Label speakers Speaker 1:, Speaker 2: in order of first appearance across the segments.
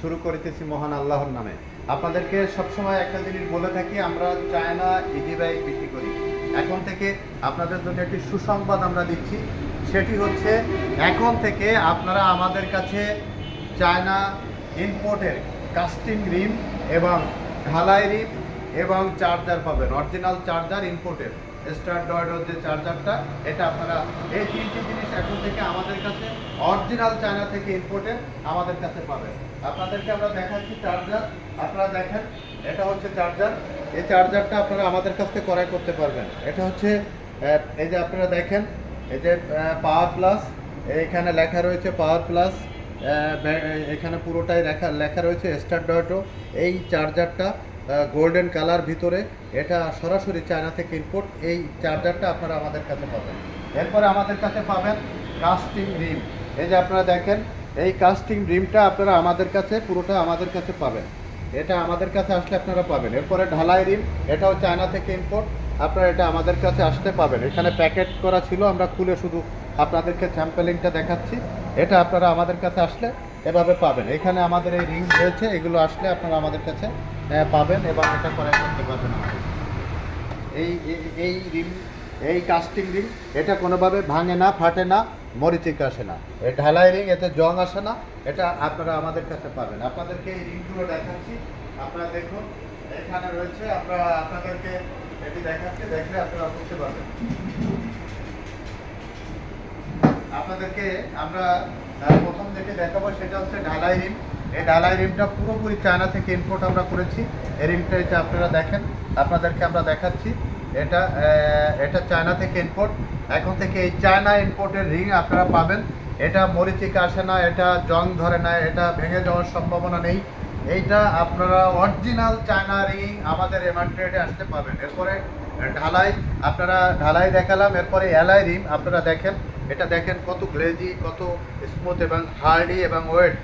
Speaker 1: শুরু করিতেছি মহান আল্লাহর নামে। আপনাদেরকে সবসময় একটা জিনিস বলে থাকি, আমরা চায়না ইজি বাইক বিক্রি করি। এখন থেকে আপনাদের জন্য একটি সুসংবাদ আমরা দিচ্ছি। সেটি হচ্ছে, এখন থেকে আপনারা আমাদের কাছে চায়না ইম্পোর্টের কাস্টিং রিম এবং ঢালাই রিম এবং চার্জার পাবেন। অরিজিনাল চার্জার ইম্পোর্টের স্টার ডয়েডোর যে চার্জারটা এটা আপনারা এই তিনটি জিনিস এখন থেকে আমাদের কাছে অরিজিনাল চায়না থেকে ইম্পোর্টের আমাদের কাছে পাবেন। আপনাদেরকে আমরা দেখাচ্ছি চার্জার আপনারা দেখেন, এটা হচ্ছে চার্জার এই চার্জারটা আপনারা আমাদের কাছ থেকে ক্রয় করতে পারবেন। এটা হচ্ছে এই যে আপনারা দেখেন, এই যে পাওয়ার প্লাস এখানে লেখা রয়েছে পাওয়ার প্লাস এখানে পুরোটাই লেখা লেখা রয়েছে স্টার ডয়েটো এই চার্জারটা গোল্ডেন কালার ভিতরে, এটা সরাসরি চায়না থেকে ইম্পোর্ট এই চার্জারটা আপনারা আমাদের কাছে পাবেন। এরপরে আমাদের কাছে পাবেন কাস্টিং রিম এই যে আপনারা দেখেন, এই কাস্টিং রিমটা আপনারা আমাদের কাছে, পুরোটা আমাদের কাছে পাবেন। এটা আমাদের কাছে আসলে আপনারা পাবেন। এরপরে ঢালাই রিম এটাও চায়না থেকে ইম্পোর্ট আপনারা এটা আমাদের কাছে আসতে পাবেন। এখানে প্যাকেট করা ছিল, আমরা খুলে শুধু আপনাদেরকে স্যাম্পেলিংটা দেখাচ্ছি। এটা আপনারা আমাদের কাছে আসলে এভাবে পাবেন। এখানে আমাদের এই রিং রয়েছে, এগুলো আসলে আপনারা আমাদের কাছে পাবেন এবং এটা করাই করতে পারবেন এই, এই- রিং এই কাস্টিং রিং এটা কোনোভাবে ভাঙে না, ফাটে না মরিচিক আসে না। এই ঢালাই রিং এতে জং আসে না, এটা আপনারা আমাদের কাছে পাবেন। আপনাদেরকে এই রিংগুলো দেখাচ্ছি। আপনারা দেখুন, এখানে রয়েছে, আপনারা আপনাদেরকে এটি দেখাচ্ছি, দেখলে আপনারা বুঝতে পারবেন। আপনাদেরকে আমরা প্রথম থেকে দেখাবো সেটা হচ্ছে ঢালাই রিম। এই ঢালাই রিমটা পুরোপুরি চায়না থেকে ইম্পোর্ট আমরা করেছি। এই রিমটা এটা আপনারা দেখেন, আপনাদেরকে আমরা দেখাচ্ছি। এটা এটা চায়না থেকে ইম্পোর্ট এখন থেকে এই চায়না ইম্পোর্টের রিং আপনারা পাবেন। এটা মরিচিকা আসে না, এটা জং ধরে না, এটা ভেঙে যাওয়ার সম্ভাবনা নেই। এইটা আপনারা অরিজিনাল চায়না রিং আমাদের এমার্ট্রেডে আসতে পাবেন। এরপরে ঢালাই, আপনারা ঢালাই দেখালাম। এরপরে এলাই রিম, আপনারা দেখেন। এটা দেখেন কত গ্লেজি, কত স্মুথ এবং হার্ডি এবং ওয়েট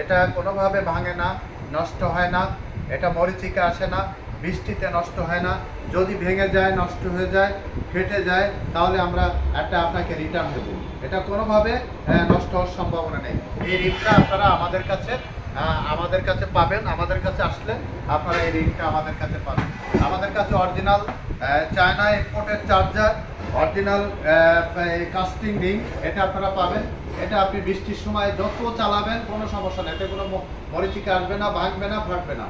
Speaker 1: এটা কোনোভাবে ভাঙে না, নষ্ট হয় না। এটা মরিচিকা আসে না, বৃষ্টিতে নষ্ট হয় না। যদি ভেঙে যায়, নষ্ট হয়ে যায়, ফেটে যায়, তাহলে আমরা একটা আপনাকে রিটার্ন দেবো। এটা কোনোভাবে নষ্ট হওয়ার সম্ভাবনা নেই। এই ঋণটা আপনারা আমাদের কাছে আমাদের কাছে পাবেন। আমাদের কাছে আসলে আপনারা এই ঋণটা আমাদের কাছে পাবেন। আমাদের কাছে অরিজিনাল চায়না ইম্পোর্টের চার্জার অরিজিনাল কাস্টিং রিং এটা আপনারা পাবেন। এটা আপনি বৃষ্টির সময় যত চালাবেন, কোনো সমস্যা নেই। এতে কোনো মরিচিকা আসবে না, ভাঙবে না, ফাটবে না।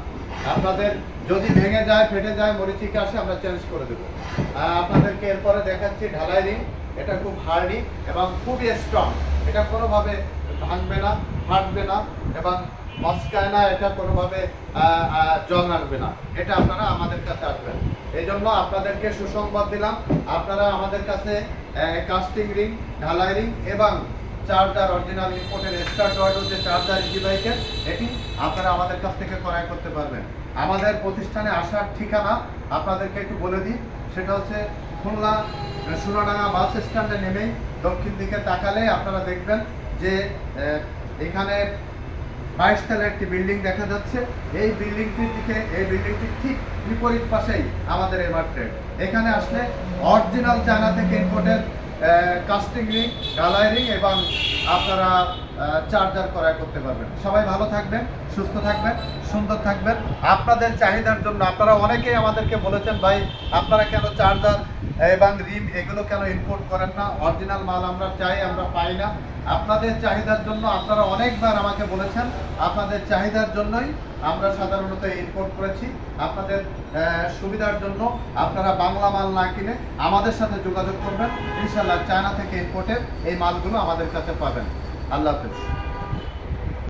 Speaker 1: আপনাদের যদি ভেঙে যায়, ফেটে যায়, মরিচিকা আসে, আমরা চেঞ্জ করে দেবো। আপনাদেরকে এরপরে দেখাচ্ছি ঢালাই রিং এটা খুব হার্ডি এবং খুবই স্ট্রং এটা কোনোভাবে ভাঙবে না, ফাটবে না এবং মস্কায় না এটা কোনোভাবে আহ, আহ, জং আসবে না। এটা আপনারা আমাদের কাছে আসবেন। এই জন্য আপনাদেরকে সুসংবাদ দিলাম। আপনারা আমাদের কাছে কাস্টিং রিং ঢালাই রিং এবং চার্জার অরিজিনাল ইম্পোর্টের স্টার ডয়েডোর যে চার্জার ইজি বাইকের এটি আপনারা আমাদের কাছ থেকে ক্রয় করতে পারবেন। আমাদের প্রতিষ্ঠানে আসার ঠিকানা আপনাদেরকে একটু বলে দিই। সেটা হচ্ছে খুলনা সোনাডাঙ্গা বাস স্ট্যান্ডে নেমেই দক্ষিণ দিকে তাকালে আপনারা দেখবেন যে এখানে বাইশ তলা একটি বিল্ডিং দেখা যাচ্ছে। এই বিল্ডিংটির দিকে, এই বিল্ডিংটির ঠিক বিপরীত পাশেই আমাদের এবার ট্রেড এখানে আসলে অরিজিনাল চায়না থেকে ইম্পোর্টেড কাস্টিং রিং ডালাই এবং আপনারা চার্জার ক্রয় করতে পারবেন। সবাই ভালো থাকবেন, সুস্থ থাকবেন, সুন্দর থাকবেন। আপনাদের চাহিদার জন্য আপনারা অনেকেই আমাদেরকে বলেছেন, ভাই, আপনারা কেন চার্জার এবং রিম এগুলো কেন ইম্পোর্ট করেন না? অরিজিনাল মাল আমরা চাই, আমরা পাই না। আপনাদের চাহিদার জন্য আপনারা অনেকবার আমাকে বলেছেন, আপনাদের চাহিদার জন্যই আমরা সাধারণত ইম্পোর্ট করেছি। আপনাদের সুবিধার জন্য আপনারা বাংলা মাল না কিনে আমাদের সাথে যোগাযোগ করবেন। ইনশাল্লাহ চায়না থেকে ইম্পোর্টের এই মালগুলো আমাদের কাছে পাবেন। আল্লাহ হাফেজ।